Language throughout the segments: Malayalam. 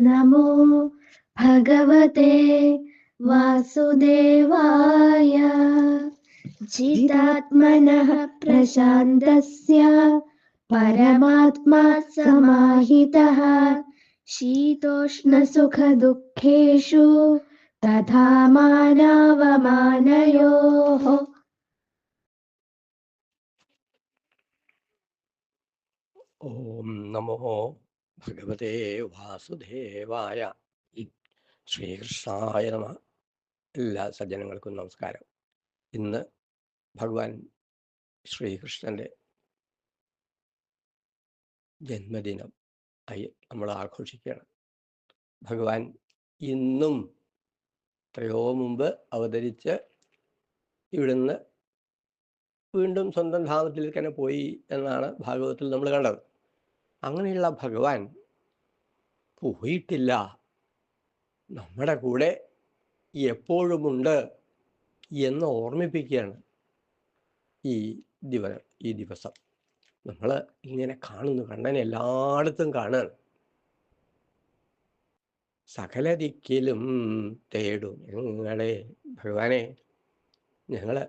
नमो भगवते वासुदेवाय। जितात्मनः प्रशान्तस्य परमात्मा समाहितः। शीतोष्णसुखदुःखेषु तथा मानावमानयोः। ॐ नमो ഭഗവതേ വാസുദേവായ ശ്രീകൃഷ്ണായ നമ. എല്ലാ സജ്ജനങ്ങൾക്കും നമസ്കാരം. ഇന്ന് ഭഗവാൻ ശ്രീകൃഷ്ണന്റെ ജന്മദിനം ആയി നമ്മൾ ആഘോഷിക്കുകയാണ്. ഭഗവാൻ ഇന്നും എത്രയോ മുമ്പ് അവതരിച്ച് ഇവിടുന്ന് വീണ്ടും സ്വന്തം ധാമത്തിലേക്ക് തന്നെ പോയി എന്നാണ് ഭാഗവതത്തിൽ നമ്മൾ കണ്ടത്. അങ്ങനെയുള്ള ഭഗവാൻ പോയിട്ടില്ല. നമ്മുടെ കൂടെ എപ്പോഴുമുണ്ട് എന്ന് ഓർമ്മിപ്പിക്കുകയാണ് ഈ ദിവ ഈ ദിവസം. നമ്മൾ ഇങ്ങനെ കാണുന്നു കണ്ണൻ എല്ലായിടത്തും കാണാൻ സകല ദിക്കിലും തേടും. ഞങ്ങളെ ഭഗവാനെ ഞങ്ങൾ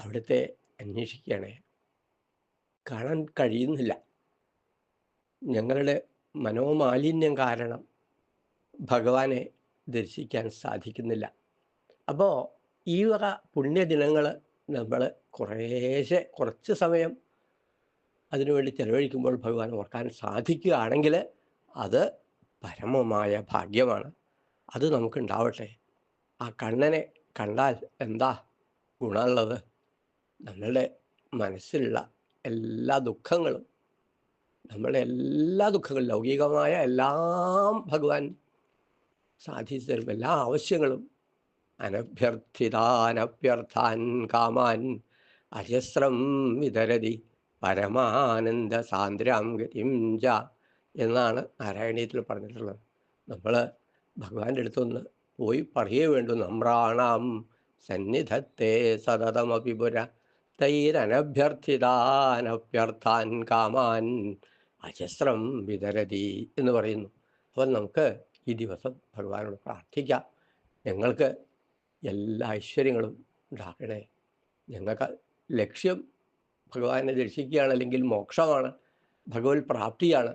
അവിടുത്തെ അന്വേഷിക്കുകയാണ്. കാണാൻ കഴിയുന്നില്ല. ഞങ്ങളുടെ മനോമാലിന്യം കാരണം ഭഗവാനെ ദർശിക്കാൻ സാധിക്കുന്നില്ല. അപ്പോൾ ഈ വക പുണ്യദിനങ്ങൾ നമ്മൾ കുറേശ്ശെ കുറച്ച് സമയം അതിനുവേണ്ടി ചെലവഴിക്കുമ്പോൾ ഭഗവാൻ ഓർക്കാൻ സാധിക്കുകയാണെങ്കിൽ അത് പരമമായ ഭാഗ്യമാണ്. അത് നമുക്കുണ്ടാവട്ടെ. ആ കണ്ണനെ കണ്ടാൽ എന്താ ഗുണമുള്ളത്? നമ്മളുടെ മനസ്സിലുള്ള എല്ലാ ദുഃഖങ്ങളും നമ്മളുടെ എല്ലാ ദുഃഖങ്ങളും ലൗകികമായ എല്ലാം ഭഗവാൻ സാധിച്ചു തരും എല്ലാ ആവശ്യങ്ങളും അനഭ്യർത്ഥിതാനഭ്യർത്ഥാൻ കാമാൻ അജസ്രം വിതരതി. പരമാനന്ദ സാന്ദ്രാം ഗതിം ജ എന്നാണ് നാരായണീയത്തിൽ പറഞ്ഞിട്ടുള്ളത്. നമ്മൾ ഭഗവാന്റെ അടുത്തൊന്ന് പോയി പറയേ വേണ്ടു. നമ്രാണാം സന്നിധത്തെ സതതമപിപുര തൈരനഭ്യർത്ഥിതാനഭ്യർത്ഥാൻ കാമാൻ അജസ്രം വിതരതി എന്ന് പറയുന്നു. അപ്പോൾ നമുക്ക് ഈ ദിവസം ഭഗവാനോട് പ്രാർത്ഥിക്കാം. ഞങ്ങൾക്ക് എല്ലാ ഐശ്വര്യങ്ങളും ഉണ്ടാക്കണേ ഞങ്ങൾക്ക് ലക്ഷ്യം ഭഗവാനെ ദർശിക്കുകയാണ് അല്ലെങ്കിൽ മോക്ഷമാണ് ഭഗവത് പ്രാപ്തിയാണ്.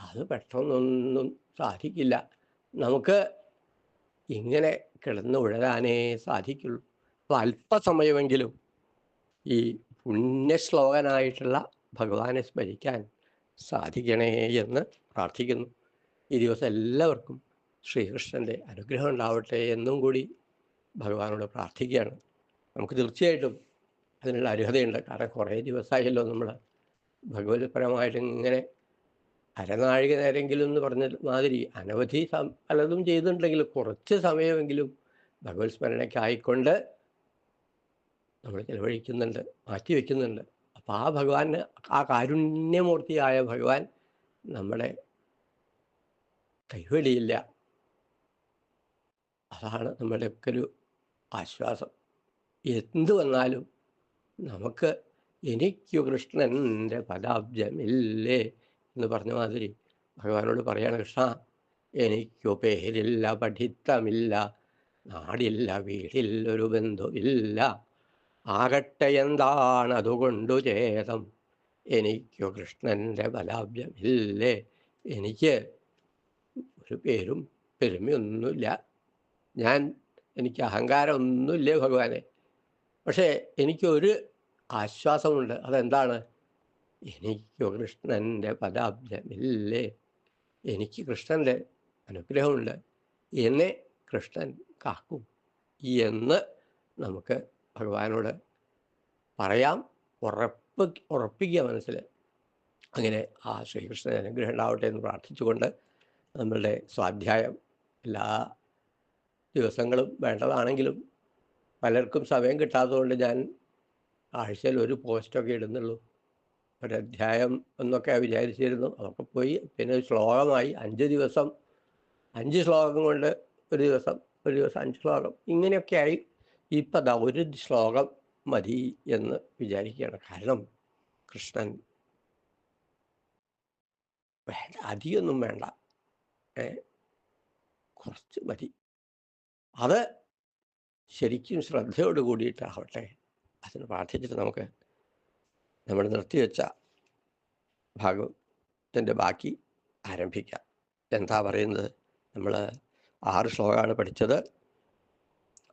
അത് പെട്ടെന്നൊന്നും സാധിക്കില്ല. നമുക്ക് ഇങ്ങനെ കിടന്ന് ഉഴരാനേ സാധിക്കുള്ളൂ. അപ്പോൾ അല്പസമയമെങ്കിലും ഈ പുണ്യശ്ലോകനായിട്ടുള്ള ഭഗവാനെ സ്മരിക്കാൻ സാധിക്കണേ എന്ന് പ്രാർത്ഥിക്കുന്നു. ഈ ദിവസം എല്ലാവർക്കും ശ്രീകൃഷ്ണന്റെ അനുഗ്രഹം ഉണ്ടാവട്ടെ എന്നും കൂടി ഭഗവാനോട് പ്രാർത്ഥിക്കുകയാണ്. നമുക്ക് തീർച്ചയായിട്ടും അതിനുള്ള അർഹതയുണ്ട്. കാരണം കുറേ ദിവസമായല്ലോ നമ്മൾ ഭഗവത്പരമായിട്ട് ഇങ്ങനെ അരനാഴിക നേരെങ്കിലും എന്ന് പറഞ്ഞ മാതിരി അനവധി പലതും ചെയ്തിട്ടുണ്ടെങ്കിൽ കുറച്ച് സമയമെങ്കിലും ഭഗവത് സ്മരണയ്ക്കായിക്കൊണ്ട് നമ്മൾ ചിലവഴിക്കുന്നുണ്ട് മാറ്റി വയ്ക്കുന്നുണ്ട് അപ്പോൾ ആ ഭഗവാന് ആ കാരുണ്യമൂർത്തിയായ ഭഗവാൻ നമ്മുടെ കൈവെളിയില്ല അതാണ് നമ്മുടെയൊക്കെ ഒരു ആശ്വാസം. എന്തു വന്നാലും നമുക്ക് എനിക്കു കൃഷ്ണന്റെ പദാബ്ജമില്ലേ എന്ന് പറഞ്ഞ മാതിരി ഭഗവാനോട് പറയാണ് കൃഷ്ണ എനിക്കു പേരില്ല പഠിത്തമില്ല നാടില്ല വീടില്ല ഒരു ബന്ധുവില്ല ആകട്ടെ എന്താണ് അതുകൊണ്ടു ചേതം? എനിക്കു കൃഷ്ണന്റെ ബലാഭ്യമില്ലേ? എനിക്ക് ഒരു പേരും പെരുമയൊന്നുമില്ല. ഞാൻ എനിക്ക് അഹങ്കാരമൊന്നുമില്ലേ ഭഗവാനെ? പക്ഷേ എനിക്കൊരു ആശ്വാസമുണ്ട്. അതെന്താണ്? എനിക്കു കൃഷ്ണന്റെ പദാബ്ജമില്ലേ എനിക്ക് കൃഷ്ണന്റെ അനുഗ്രഹമുണ്ട്. എന്നെ കൃഷ്ണൻ കാക്കും. എന്ന് നമുക്ക് ഭഗവാനോട് പറയാം ഉറപ്പ് ഉറപ്പിക്കുക മനസ്സിൽ. അങ്ങനെ ആ ശ്രീകൃഷ്ണൻ അനുഗ്രഹം ഉണ്ടാവട്ടെ എന്ന് പ്രാർത്ഥിച്ചുകൊണ്ട് നമ്മളുടെ സ്വാധ്യായം എല്ലാ ദിവസങ്ങളും വേണ്ടതാണെങ്കിലും പലർക്കും സമയം കിട്ടാത്തതുകൊണ്ട് ഞാൻ ആഴ്ചയിൽ ഒരു പോസ്റ്റൊക്കെ ഇടുന്നുള്ളൂ. ഒരധ്യായം എന്നൊക്കെ വിചാരിച്ചിരുന്നു. അതൊക്കെ പോയി. പിന്നെ ശ്ലോകമായി. അഞ്ച് ദിവസം അഞ്ച് ശ്ലോകം കൊണ്ട് ഒരു ദിവസം ഒരു ദിവസം അഞ്ച് ശ്ലോകം ഇങ്ങനെയൊക്കെയായി ഇപ്പം ദാ ഒരു ശ്ലോകം മതി എന്ന് വിചാരിക്കുകയാണ് കാരണം കൃഷ്ണൻ വേണ്ട വേണ്ട. കുറച്ച് മതി. അത് ശരിക്കും ശ്രദ്ധയോട് കൂടിയിട്ടാവട്ടെ. അതിന് പ്രാർത്ഥിച്ചിട്ട് നമുക്ക് നമ്മൾ നിർത്തിവെച്ച ഭാഗത്തിന്റെ ബാക്കി ആരംഭിക്കാം. എന്താ പറയുന്നത്? നമ്മൾ ആറ് ശ്ലോകമാണ് പഠിച്ചത്.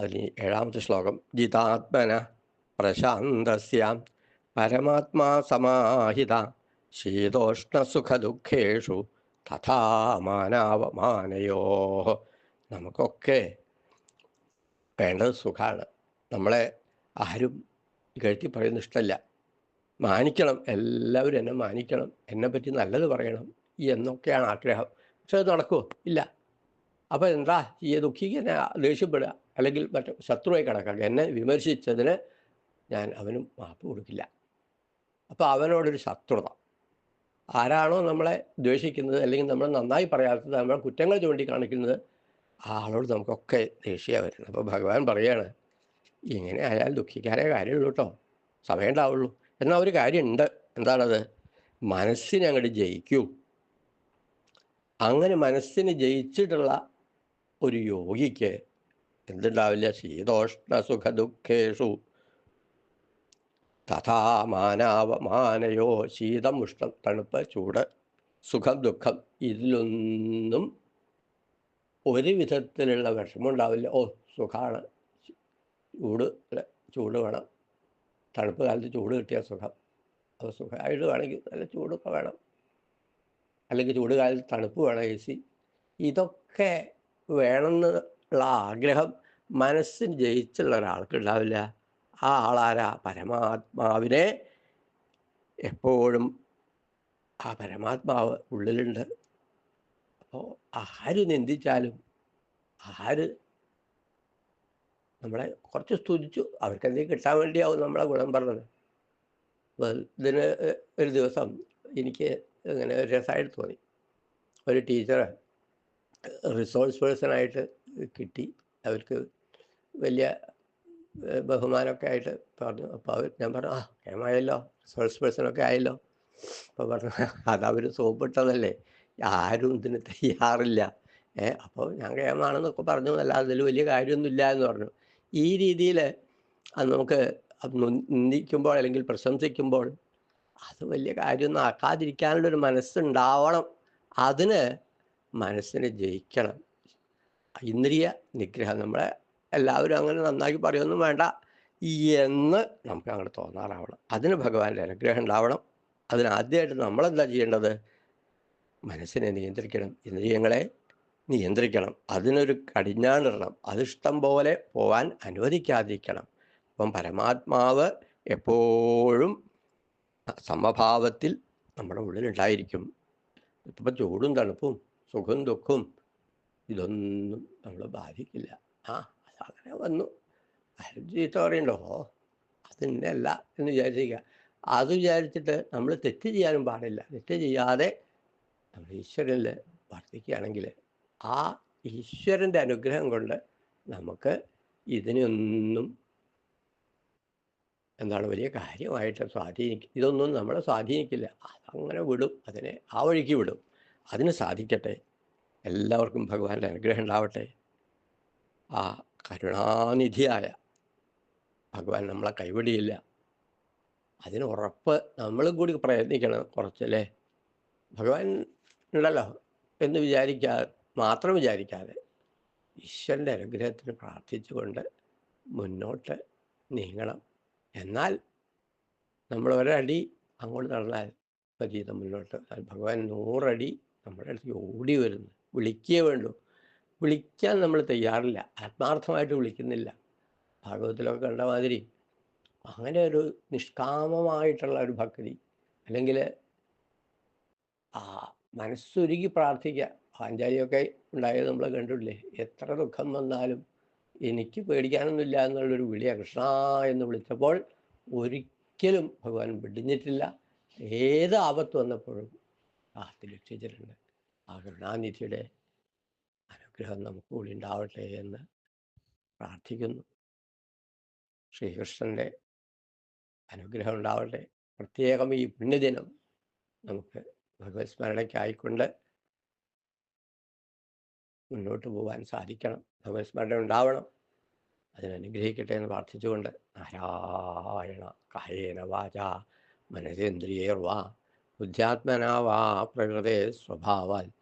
അതിന് ഏഴാമത്തെ ശ്ലോകം. ജിതാത്മന പ്രശാന്തസ്യാം പരമാത്മാ സമാഹിത ശീതോഷ്ണസുഖദുഃഖേഷു തഥാ മാനാവമാനയോ നമുക്കൊക്കെ വേണ്ടത് സുഖമാണ് നമ്മളെ ആരും കഴുത്തി പറയുന്ന ഇഷ്ടമല്ല. മാനിക്കണം. എല്ലാവരും എന്നെ മാനിക്കണം. എന്നെ പറ്റി നല്ലത് പറയണം എന്നൊക്കെയാണ് ആഗ്രഹം. പക്ഷെ അത് നടക്കുമോ ഇല്ല. അപ്പോൾ എന്താ? ഈ ദുഃഖിക്കുന്ന ദേഷ്യപ്പെടുക. അല്ലെങ്കിൽ മറ്റു ശത്രുവായി കണക്കാക്കുക എന്നെ വിമർശിച്ചതിന് ഞാൻ അവനും മാപ്പ് കൊടുക്കില്ല. അപ്പോൾ അവനോടൊരു ശത്രുത. ആരാണോ നമ്മളെ ദ്വേഷിക്കുന്നത് അല്ലെങ്കിൽ നമ്മൾ നന്നായി പറയാത്തത് നമ്മളെ കുറ്റങ്ങൾ ചൂണ്ടിക്കാണിക്കുന്നത് ആ ആളോട് നമുക്കൊക്കെ ദേഷ്യമാണ് വരുന്നത്. അപ്പോൾ ഭഗവാൻ പറയാണ് ഇങ്ങനെ ആയാൽ ദുഃഖിക്കാനേ കാര്യമുള്ളൂ കേട്ടോ സമയം ഉണ്ടാവുള്ളൂ. എന്നാൽ ഒരു കാര്യമുണ്ട്. എന്താണത്? മനസ്സിനെ അങ്ങോട്ട് ജയിക്കൂ. അങ്ങനെ മനസ്സിന് ജയിച്ചിട്ടുള്ള ഒരു യോഗിക്ക് എന്തുണ്ടാവില്ല ശീതോഷ്ണ സുഖ ദുഃഖേഷു തഥാ മാനാവമാനയോ ശീതം ഉഷ്ണം തണുപ്പ് ചൂട് സുഖം ദുഃഖം ഇതിലൊന്നും ഒരു വിധത്തിലുള്ള വിഷമം ഉണ്ടാവില്ല ഓ സുഖമാണ് ചൂട് ചൂട് വേണം. തണുപ്പ് കാലത്ത് ചൂട് കിട്ടിയ സുഖം. അപ്പോൾ സുഖമായിട്ട് വേണമെങ്കിൽ നല്ല ചൂടൊക്കെ വേണം. അല്ലെങ്കിൽ ചൂട് കാലത്ത് തണുപ്പ് വേണം എ സി. ഇതൊക്കെ വേണമെന്നുള്ള ആഗ്രഹം മനസ്സിന് ജയിച്ചുള്ള ഒരാൾക്ക് ഉണ്ടാവില്ല. ആ ആളാരാ? പരമാത്മാവിനെ എപ്പോഴും ആ പരമാത്മാവ് ഉള്ളിലുണ്ട്. അപ്പോൾ ആര് നിന്ദിച്ചാലും ആര് നമ്മളെ കുറച്ച് സ്തുതിച്ചു അവർക്ക് എന്തെങ്കിലും കിട്ടാൻ വേണ്ടിയാവും നമ്മളെ ഗുണം പറഞ്ഞത്. ഇതിന് ഒരു ദിവസം എനിക്ക് ഇങ്ങനെ രസമായിട്ട് തോന്നി. ഒരു ടീച്ചർ റിസോഴ്സ് പേഴ്സണായിട്ട് കിട്ടി. അവർക്ക് വലിയ ബഹുമാനമൊക്കെ ആയിട്ട് പറഞ്ഞു. അപ്പോൾ അവർ ഞാൻ പറഞ്ഞു ആ കേമായല്ലോ റിസോഴ്സ് പേഴ്സണൊക്കെ ആയല്ലോ. അപ്പോൾ പറഞ്ഞു അതവർ സോപ്പിട്ടതല്ലേ. ആരും ഇതിന് തയ്യാറില്ല. ഏ അപ്പോൾ ഞാൻ കേമാണെന്നൊക്കെ പറഞ്ഞു. അല്ല അതിൽ വലിയ കാര്യമൊന്നുമില്ല എന്ന് പറഞ്ഞു. ഈ രീതിയിൽ അത് നമുക്ക് നിന്ദിക്കുമ്പോൾ അല്ലെങ്കിൽ പ്രശംസിക്കുമ്പോൾ അത് വലിയ കാര്യമൊന്നും ആക്കാതിരിക്കാനുള്ളൊരു മനസ്സുണ്ടാവണം. അതിന് മനസ്സിനെ ജയിക്കണം. ഇന്ദ്രിയ നിഗ്രഹം നമ്മളെ എല്ലാവരും അങ്ങനെ നന്നാക്കി പറയൊന്നും വേണ്ട എന്ന് നമുക്ക് അങ്ങോട്ട് തോന്നാറാവണം. അതിന് ഭഗവാന്റെ അനുഗ്രഹം ഉണ്ടാവണം. അതിനാദ്യമായിട്ട് നമ്മളെന്താ ചെയ്യേണ്ടത്? മനസ്സിനെ നിയന്ത്രിക്കണം. ഇന്ദ്രിയങ്ങളെ നിയന്ത്രിക്കണം. അതിനൊരു കടിഞ്ഞാണിടണം അതിഷ്ടം പോലെ പോവാൻ അനുവദിക്കാതിരിക്കണം. അപ്പം പരമാത്മാവ് എപ്പോഴും സമഭാവത്തിൽ നമ്മുടെ ഉള്ളിലുണ്ടായിരിക്കും. ഇപ്പം ചൂടും തണുപ്പും സുഖവും ദുഃഖവും ഇതൊന്നും നമ്മൾ ബാധിക്കില്ല ആ അതങ്ങനെ വന്നു. ചീത്ത പറയണ്ടോ അല്ല എന്ന് വിചാരിച്ചിരിക്കുക അത് വിചാരിച്ചിട്ട് നമ്മൾ തെറ്റ് ചെയ്യാനും പാടില്ല. തെറ്റ് ചെയ്യാതെ നമ്മൾ ഈശ്വരനിൽ വർദ്ധിക്കുകയാണെങ്കിൽ ആ ഈശ്വരന്റെ അനുഗ്രഹം കൊണ്ട് നമുക്ക് ഇതിനൊന്നും എന്താണ് വലിയ കാര്യമായിട്ട് സ്വാധീനിക്കും ഇതൊന്നും നമ്മളെ സ്വാധീനിക്കില്ല. അതങ്ങനെ വിടും. അതിനെ ആ വഴിക്ക് വിടും. അതിന് സാധിക്കട്ടെ. എല്ലാവർക്കും ഭഗവാന്റെ അനുഗ്രഹം ഉണ്ടാവട്ടെ ആ കരുണാനിധിയായ ഭഗവാൻ നമ്മളെ കൈവിടിയില്ല. അതിന് ഉറപ്പ് നമ്മളും കൂടി പ്രയത്നിക്കണം കുറച്ചല്ലേ. ഭഗവാൻ ഉണ്ടല്ലോ എന്ന് വിചാരിക്കാതെ മാത്രം വിചാരിക്കാതെ ഈശ്വരന്റെ അനുഗ്രഹത്തിന് പ്രാർത്ഥിച്ചുകൊണ്ട് മുന്നോട്ട് നീങ്ങണം. എന്നാൽ നമ്മൾ ഒരടി അങ്ങോട്ട് നടന്നാൽ ജീവിതം മുന്നോട്ട്. ഭഗവാൻ നൂറടി നമ്മുടെ അടുത്ത് ഓടി വരുന്നു. വിളിക്കേ വേണ്ടൂ. വിളിക്കാൻ നമ്മൾ തയ്യാറില്ല. ആത്മാർത്ഥമായിട്ട് വിളിക്കുന്നില്ല. ഭാഗവതത്തിലൊക്കെ കണ്ട മാതിരി അങ്ങനെ ഒരു നിഷ്കാമമായിട്ടുള്ള ഒരു ഭക്തി അല്ലെങ്കിൽ ആ മനസ്സൊരുക്കി പ്രാർത്ഥിക്കുക. പാഞ്ചാലിയൊക്കെ ഉണ്ടായത് നമ്മൾ കണ്ടിട്ടില്ലേ? എത്ര ദുഃഖം വന്നാലും എനിക്ക് പേടിക്കാനൊന്നുമില്ല എന്നുള്ളൊരു വിളിയാണ്. കൃഷ്ണ എന്ന് വിളിച്ചപ്പോൾ ഒരിക്കലും ഭഗവാൻ വിടിഞ്ഞിട്ടില്ല. ഏത് ആപത്ത് വന്നപ്പോഴും ആ രക്ഷിച്ചിട്ടുണ്ട്. ആ കരുണാനിധിയുടെ അനുഗ്രഹം നമുക്ക് കൂടി ഉണ്ടാവട്ടെ എന്ന് പ്രാർത്ഥിക്കുന്നു. ശ്രീകൃഷ്ണന്റെ അനുഗ്രഹം ഉണ്ടാവട്ടെ. പ്രത്യേകം ഈ പുണ്യദിനം നമുക്ക് ഭഗവത് സ്മരണയ്ക്കായിക്കൊണ്ട് മുന്നോട്ട് പോകാൻ സാധിക്കണം. ഭഗവത് സ്മരണ ഉണ്ടാവണം. അതിനനുഗ്രഹിക്കട്ടെ എന്ന് പ്രാർത്ഥിച്ചുകൊണ്ട് നാരായണ കായേന വാച മനസേന്ദ്രിയേർവാ ബുദ്ധ്യാത്മനാവാ പ്രകൃതേ സ്വഭാവാൽ